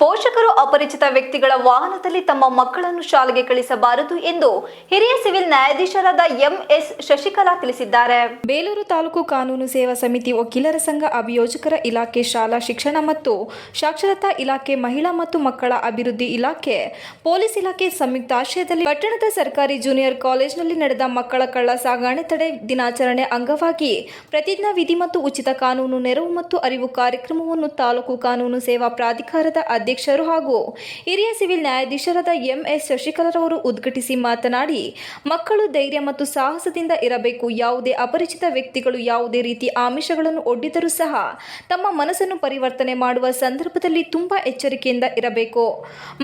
పోషక ವ್ಯಕ್ತಿಗಳ ವಾಹನದಲ್ಲಿ ತಮ್ಮ ಮಕ್ಕಳನ್ನು ಶಾಲೆಗೆ ಕಳಿಸಬಾರದು ಎಂದು ಹಿರಿಯ ಸಿವಿಲ್ ನ್ಯಾಯಾಧೀಶರಾದ ಎಂಎಸ್ ಶಶಿಕಲಾ ತಿಳಿಸಿದ್ದಾರೆ. ಬೇಲೂರು ತಾಲೂಕು ಕಾನೂನು ಸೇವಾ ಸಮಿತಿ ವಕೀಲರ ಸಂಘ ಅಭಿಯೋಜಕರ ಇಲಾಖೆ ಶಾಲಾ ಶಿಕ್ಷಣ ಮತ್ತು ಸಾಕ್ಷರತಾ ಇಲಾಖೆ ಮಹಿಳಾ ಮತ್ತು ಮಕ್ಕಳ ಅಭಿವೃದ್ಧಿ ಇಲಾಖೆ, ಪೊಲೀಸ್ ಇಲಾಖೆ ಸಂಯುಕ್ತ ಆಶ್ರಯದಲ್ಲಿ ಪಟ್ಟಣದ ಸರ್ಕಾರಿ ಜೂನಿಯರ್ ಕಾಲೇಜಿನಲ್ಲಿ ನಡೆದ ಮಕ್ಕಳ ಕಳ್ಳ ಸಾಗಾಣೆ ತಡೆ ದಿನಾಚರಣೆ ಅಂಗವಾಗಿ ಪ್ರತಿಜ್ಞಾ ವಿಧಿ ಮತ್ತು ಉಚಿತ ಕಾನೂನು ನೆರವು ಮತ್ತು ಅರಿವು ಕಾರ್ಯಕ್ರಮವನ್ನು ತಾಲೂಕು ಕಾನೂನು ಸೇವಾ ಪ್ರಾಧಿಕಾರದ ಅಧ್ಯಕ್ಷರು ಹಾಗೂ ಹಿರಿಯ ಸಿವಿಲ್ ನ್ಯಾಯಾಧೀಶರಾದ ಎಂಎಸ್ ಶಶಿಕಲರವರು ಉದ್ಘಾಟಿಸಿ ಮಾತನಾಡಿ, ಮಕ್ಕಳು ಧೈರ್ಯ ಮತ್ತು ಸಾಹಸದಿಂದ ಇರಬೇಕು. ಯಾವುದೇ ಅಪರಿಚಿತ ವ್ಯಕ್ತಿಗಳು ಯಾವುದೇ ರೀತಿ ಆಮಿಷಗಳನ್ನು ಒಡ್ಡಿದರೂ ಸಹ ತಮ್ಮ ಮನಸ್ಸನ್ನು ಪರಿವರ್ತನೆ ಮಾಡುವ ಸಂದರ್ಭದಲ್ಲಿ ತುಂಬಾ ಎಚ್ಚರಿಕೆಯಿಂದ ಇರಬೇಕು.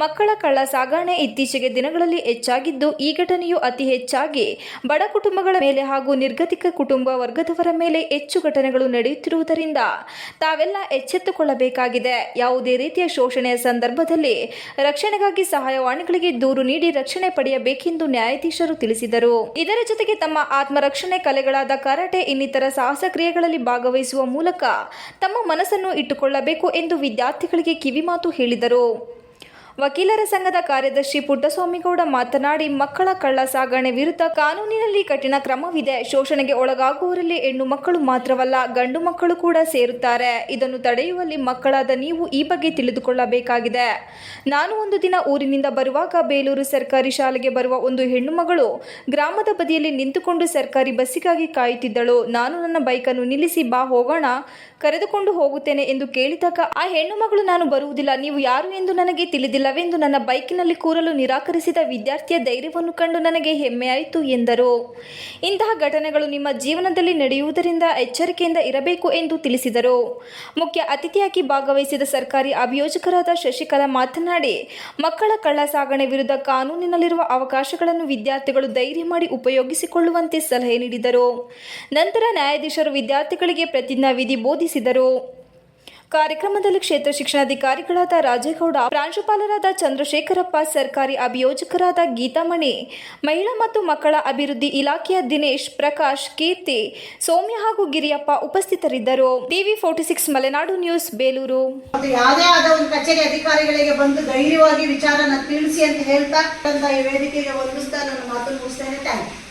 ಮಕ್ಕಳ ಕಳ್ಳ ಸಾಗಣೆ ಇತ್ತೀಚೆಗೆ ದಿನಗಳಲ್ಲಿ ಹೆಚ್ಚಾಗಿದ್ದು, ಈ ಘಟನೆಯು ಅತಿ ಹೆಚ್ಚಾಗಿ ಬಡ ಕುಟುಂಬಗಳ ಮೇಲೆ ಹಾಗೂ ನಿರ್ಗತಿಕ ಕುಟುಂಬ ವರ್ಗದವರ ಮೇಲೆ ಹೆಚ್ಚು ಘಟನೆಗಳು ನಡೆಯುತ್ತಿರುವುದರಿಂದ ತಾವೆಲ್ಲ ಎಚ್ಚೆತ್ತುಕೊಳ್ಳಬೇಕಾಗಿದೆ. ಯಾವುದೇ ರೀತಿಯ ಶೋಷಣೆಯ ಸಂದರ್ಭದಲ್ಲಿ ರಕ್ಷಣೆಗಾಗಿ ಸಹಾಯವಾಣಿಗಳಿಗೆ ದೂರು ನೀಡಿ ರಕ್ಷಣೆ ಪಡೆಯಬೇಕೆಂದು ನ್ಯಾಯಾಧೀಶರು ತಿಳಿಸಿದರು. ಇದರ ಜೊತೆಗೆ ತಮ್ಮ ಆತ್ಮರಕ್ಷಣೆ ಕಲೆಗಳಾದ ಕರಾಟೆ ಇನ್ನಿತರ ಸಾಹಸ ಕ್ರಿಯೆಗಳಲ್ಲಿ ಭಾಗವಹಿಸುವ ಮೂಲಕ ತಮ್ಮ ಮನಸ್ಸನ್ನು ಇಟ್ಟುಕೊಳ್ಳಬೇಕು ಎಂದು ವಿದ್ಯಾರ್ಥಿಗಳಿಗೆ ಕಿವಿಮಾತು ಹೇಳಿದರು. ವಕೀಲರ ಸಂಘದ ಕಾರ್ಯದರ್ಶಿ ಪುಟ್ಟಸ್ವಾಮಿಗೌಡ ಮಾತನಾಡಿ, ಮಕ್ಕಳ ಕಳ್ಳ ಸಾಗಣೆ ವಿರುದ್ಧ ಕಾನೂನಿನಲ್ಲಿ ಕಠಿಣ ಕ್ರಮವಿದೆ. ಶೋಷಣೆಗೆ ಒಳಗಾಗುವವರಲ್ಲಿ ಹೆಣ್ಣು ಮಕ್ಕಳು ಮಾತ್ರವಲ್ಲ, ಗಂಡು ಮಕ್ಕಳು ಕೂಡ ಸೇರುತ್ತಾರೆ. ಇದನ್ನು ತಡೆಯುವಲ್ಲಿ ಮಕ್ಕಳಾದ ನೀವು ಈ ಬಗ್ಗೆ ತಿಳಿದುಕೊಳ್ಳಬೇಕಾಗಿದೆ. ನಾನು ಒಂದು ದಿನ ಊರಿನಿಂದ ಬರುವಾಗ ಬೇಲೂರು ಸರ್ಕಾರಿ ಶಾಲೆಗೆ ಬರುವ ಒಂದು ಹೆಣ್ಣು ಮಗಳು ಗ್ರಾಮದ ಬದಿಯಲ್ಲಿ ನಿಂತುಕೊಂಡು ಸರ್ಕಾರಿ ಬಸ್ಸಿಗಾಗಿ ಕಾಯುತ್ತಿದ್ದಳು. ನಾನು ನನ್ನ ಬೈಕನ್ನು ನಿಲ್ಲಿಸಿ ಬಾ ಹೋಗೋಣ, ಕರೆದುಕೊಂಡು ಹೋಗುತ್ತೇನೆ ಎಂದು ಕೇಳಿದಾಗ, ಆ ಹೆಣ್ಣು ಮಗಳು, ನಾನು ಬರುವುದಿಲ್ಲ. ನೀವು ಯಾರು ಎಂದು ನನಗೆ ತಿಳಿದಿಲ್ಲವೆಂದು ನನ್ನ ಬೈಕಿನಲ್ಲಿ ಕೂರಲು ನಿರಾಕರಿಸಿದ ವಿದ್ಯಾರ್ಥಿಯ ಧೈರ್ಯವನ್ನು ಕಂಡು ನನಗೆ ಹೆಮ್ಮೆಯಾಯಿತು ಎಂದರು. ಇಂತಹ ಘಟನೆಗಳು ನಿಮ್ಮ ಜೀವನದಲ್ಲಿ ನಡೆಯುವುದರಿಂದ ಎಚ್ಚರಿಕೆಯಿಂದ ಇರಬೇಕು ಎಂದು ತಿಳಿಸಿದರು. ಮುಖ್ಯ ಅತಿಥಿಯಾಗಿ ಭಾಗವಹಿಸಿದ ಸರ್ಕಾರಿ ಅಭಿಯೋಜಕರಾದ ಶಶಿಕಲಾ ಮಾತನಾಡಿ, ಮಕ್ಕಳ ಕಳ್ಳ ಸಾಗಣೆ ವಿರುದ್ಧ ಕಾನೂನಿನಲ್ಲಿರುವ ಅವಕಾಶಗಳನ್ನು ವಿದ್ಯಾರ್ಥಿಗಳು ಧೈರ್ಯ ಮಾಡಿ ಉಪಯೋಗಿಸಿಕೊಳ್ಳುವಂತೆ ಸಲಹೆ ನೀಡಿದರು. ನಂತರ ನ್ಯಾಯಾಧೀಶರು ವಿದ್ಯಾರ್ಥಿಗಳಿಗೆ ಪ್ರತಿಜ್ಞಾ ವಿಧಿ ಬೋಧಿಸಿದರು. ಕಾರ್ಯಕ್ರಮದಲ್ಲಿ ಕ್ಷೇತ್ರ ಶಿಕ್ಷಣಾಧಿಕಾರಿಗಳಾದ ರಾಜೇಗೌಡ, ಪ್ರಾಂಶುಪಾಲರಾದ ಚಂದ್ರಶೇಖರಪ್ಪ, ಸರ್ಕಾರಿ ಅಭಿಯೋಜಕರಾದ ಗೀತಾಮಣಿ, ಮಹಿಳಾ ಮತ್ತು ಮಕ್ಕಳ ಅಭಿವೃದ್ಧಿ ಇಲಾಖೆಯ ದಿನೇಶ್, ಪ್ರಕಾಶ್, ಕೀರ್ತಿ, ಸೌಮ್ಯ ಹಾಗೂ ಗಿರಿಯಪ್ಪ ಉಪಸ್ಥಿತರಿದ್ದರು. TV forty six Malenadu news, Belur. ಯಾವುದೇ ಆದ ಒಂದು ಕಚೇರಿ ಅಧಿಕಾರಿಗಳಿಗೆ ಬಂದು ಧೈರ್ಯವಾಗಿ ವಿಚಾರನ ತಿಳಿಸಿ ಅಂತ ಹೇಳ್ತಾ ವೇದಿಕೆಗೆ ಯು